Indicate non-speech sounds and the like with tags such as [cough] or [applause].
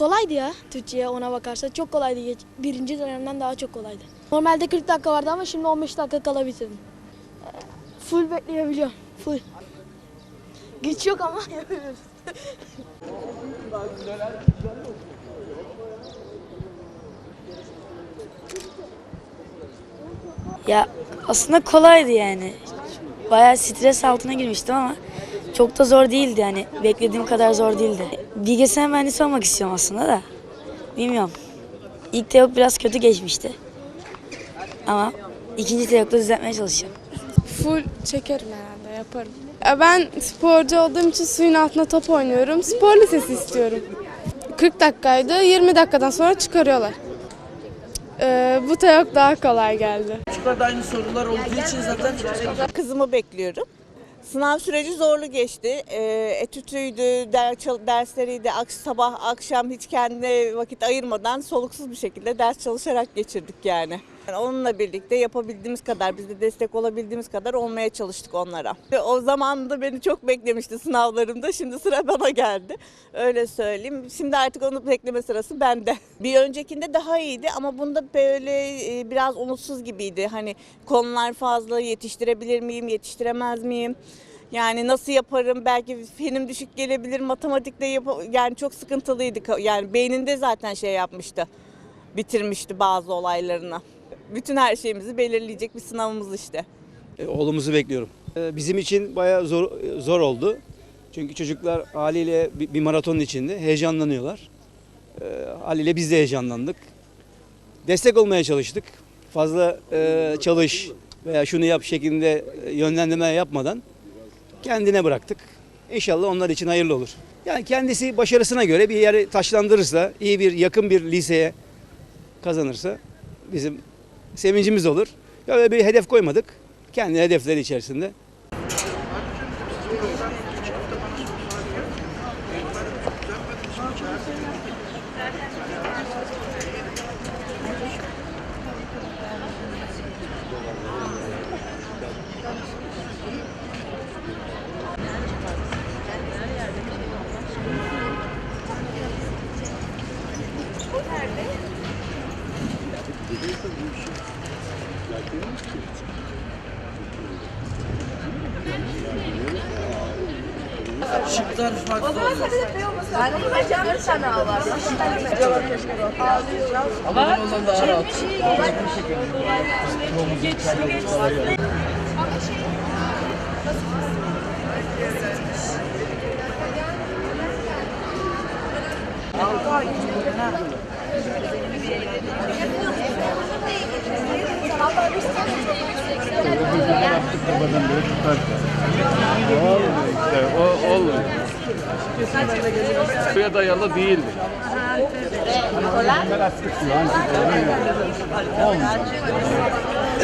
Kolaydı ya Türkçe'ye ona bakarsa. Çok kolaydı. Birinci dönemden daha çok kolaydı. Normalde 40 dakika vardı ama şimdi 15 dakika kala bitirdim. Full bekleyebiliyorum. Full. Güç yok ama yapıyoruz. [laughs] Ya aslında kolaydı yani. Bayağı stres altına girmiştim ama çok da zor değildi yani. Beklediğim kadar zor değildi. Bilgisayar mühendisi olmak istiyorum aslında da. Bilmiyorum. İlk teok biraz kötü geçmişti. Ama ikinci teokta düzeltmeye çalışacağım. Full çekerim herhalde yaparım. Ya Ben sporcu olduğum için suyun altında top oynuyorum. Spor lisesi istiyorum. 40 dakikaydı. 20 dakikadan sonra çıkarıyorlar. Ee, bu teyok daha kolay geldi. Çocuklarda aynı sorular olduğu için zaten Kızımı bekliyorum. Sınav süreci zorlu geçti. Ee, etütüydü, ders, dersleriydi. Aks- sabah akşam hiç kendine vakit ayırmadan soluksuz bir şekilde ders çalışarak geçirdik yani. Onunla birlikte yapabildiğimiz kadar, biz de destek olabildiğimiz kadar olmaya çalıştık onlara. O zaman da beni çok beklemişti sınavlarımda. Şimdi sıra [laughs] bana geldi. Öyle söyleyeyim. Şimdi artık onu bekleme sırası bende. Bir öncekinde daha iyiydi ama bunda böyle e, biraz umutsuz gibiydi. Hani konular fazla yetiştirebilir miyim, yetiştiremez miyim? Yani nasıl yaparım? Belki fenim düşük gelebilir. Matematikte yap- yani çok sıkıntılıydı. Yani beyninde zaten şey yapmıştı. Bitirmişti bazı olaylarını. Bütün her şeyimizi belirleyecek bir sınavımız işte. E, Oğlumuzu bekliyorum. E, Bizim için bayağı zor zor oldu. Çünkü çocuklar haliyle bir maratonun içinde heyecanlanıyorlar. E, Haliyle biz de heyecanlandık. Destek olmaya çalıştık. Fazla çalış veya şunu yap şeklinde yönlendirme yapmadan kendine bıraktık. İnşallah onlar için hayırlı olur. Yani kendisi başarısına göre bir yeri taşlandırırsa, iyi bir yakın bir liseye kazanırsa bizim sevincimiz olur. Öyle bir hedef koymadık. Kendi hedefleri içerisinde. Şıklar farklı oluyor. Ama ondan daha rahat. O olmuyor. Suya dayalı değildi.